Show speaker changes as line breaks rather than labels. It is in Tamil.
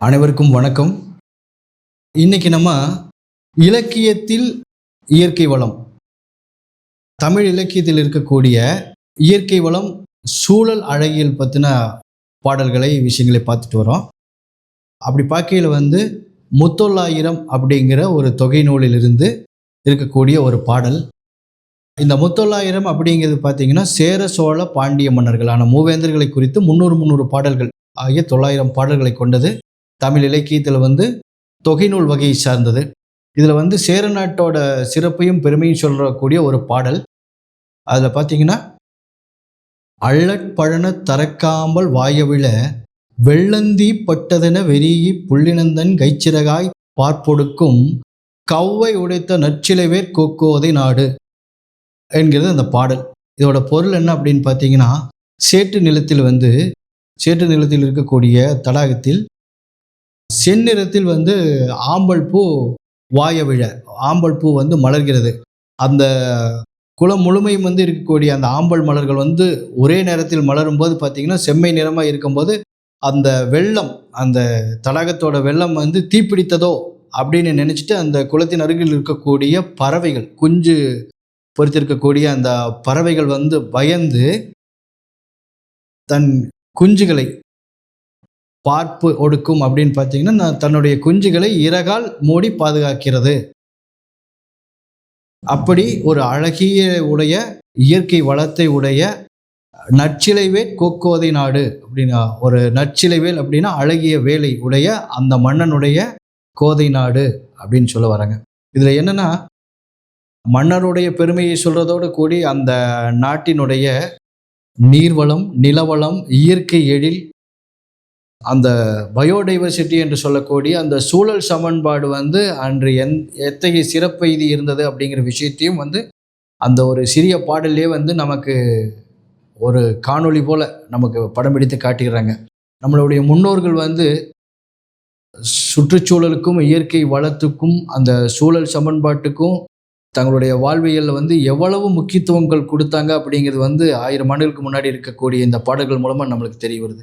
அனைவருக்கும் வணக்கம். இன்னைக்கு நம்ம இலக்கியத்தில் இயற்கை வளம். தமிழ் இலக்கியத்தில் இருக்கக்கூடிய இயற்கை வளம் சூழல் அழகியல் பற்றின பாடல்களை விஷயங்களை பார்த்துட்டு வரோம். அப்படி பார்க்கையில் வந்து முத்தொள்ளாயிரம் அப்படிங்கிற ஒரு தொகை நூலிலிருந்து இருக்கக்கூடிய ஒரு பாடல். இந்த முத்தொள்ளாயிரம் அப்படிங்கிறது பார்த்தீங்கன்னா சேர சோழ பாண்டிய மன்னர்களான மூவேந்தர்களை குறித்து முந்நூறு முந்நூறு பாடல்கள் ஆகிய தொள்ளாயிரம் பாடல்களை கொண்டது. தமிழ் இலக்கியத்தில் வந்து தொகைநூல் வகையை சார்ந்தது. இதில் வந்து சேர நாட்டோட சிறப்பையும் பெருமையும் சொல்லக்கூடிய ஒரு பாடல். அதில் பார்த்தீங்கன்னா அள்ளற்பழன தரக்காமல் வாயவிழ வெள்ளந்தி பட்டதென வெறியி புள்ளினந்தன் கைச்சிறகாய் பார்ப்பொடுக்கும் கவ்வை உடைத்த நற்சிலைவேர் கோக்கோதை நாடு என்கிறது அந்த பாடல். இதோட பொருள் என்ன அப்படின்னு பார்த்தீங்கன்னா சேட்டு நிலத்தில் வந்து சேட்டு நிலத்தில் இருக்கக்கூடிய தடாகத்தில் செந்நிறத்தில் வந்து ஆம்பல் பூ வாய விழ ஆம்பல் பூ வந்து மலர்கிறது. அந்த குளம் முழுமையும் வந்து இருக்கக்கூடிய அந்த ஆம்பல் மலர்கள் வந்து ஒரே நேரத்தில் மலரும் போது பார்த்தீங்கன்னா செம்மை நிறமாக இருக்கும்போது அந்த வெள்ளம் அந்த தடாகத்தோட வெள்ளம் வந்து தீப்பிடித்ததோ அப்படின்னு நினச்சிட்டு அந்த குளத்தின் அருகில் இருக்கக்கூடிய பறவைகள் குஞ்சு பொறுத்திருக்கக்கூடிய அந்த பறவைகள் வந்து பயந்து தன் குஞ்சுகளை பார்ப்பு ஒடுக்கும் அப்படின்னு பார்த்தீங்கன்னா நான் தன்னுடைய குஞ்சுகளை இறகால் மூடி பாதுகாக்கிறது. அப்படி ஒரு அழகிய உடைய இயற்கை வளத்தை உடைய நற்சிலைவேல் கோக்கோதை நாடு அப்படின்னா ஒரு நச்சிலைவேல் அப்படின்னா அழகிய வேலை உடைய அந்த மன்னனுடைய கோதை நாடு அப்படின்னு சொல்ல வராங்க. இதில் என்னென்னா மன்னருடைய பெருமையை சொல்கிறதோடு கூடி அந்த நாட்டினுடைய நீர்வளம் நிலவளம் இயற்கை எழில் அந்த பயோடைவர்சிட்டி என்று சொல்லக்கூடிய அந்த சூழல் சமன்பாடு வந்து அன்று எந் எத்தகைய சிறப்பு இது இருந்தது அப்படிங்கிற விஷயத்தையும் வந்து அந்த ஒரு சிறிய பாடல்லே வந்து நமக்கு ஒரு காணொளி போல் நமக்கு படம் பிடித்து காட்டுகிறாங்க. நம்மளுடைய முன்னோர்கள் வந்து சுற்றுச்சூழலுக்கும் இயற்கை வளத்துக்கும் அந்த சூழல் சமன்பாட்டுக்கும் தங்களுடைய வாழ்வியலில் வந்து எவ்வளவு முக்கியத்துவங்கள் கொடுத்தாங்க அப்படிங்கிறது வந்து ஆயிரம் ஆண்டுகளுக்கு முன்னாடி இருக்கக்கூடிய இந்த பாடல்கள் மூலமாக நம்மளுக்கு தெரிய வருது.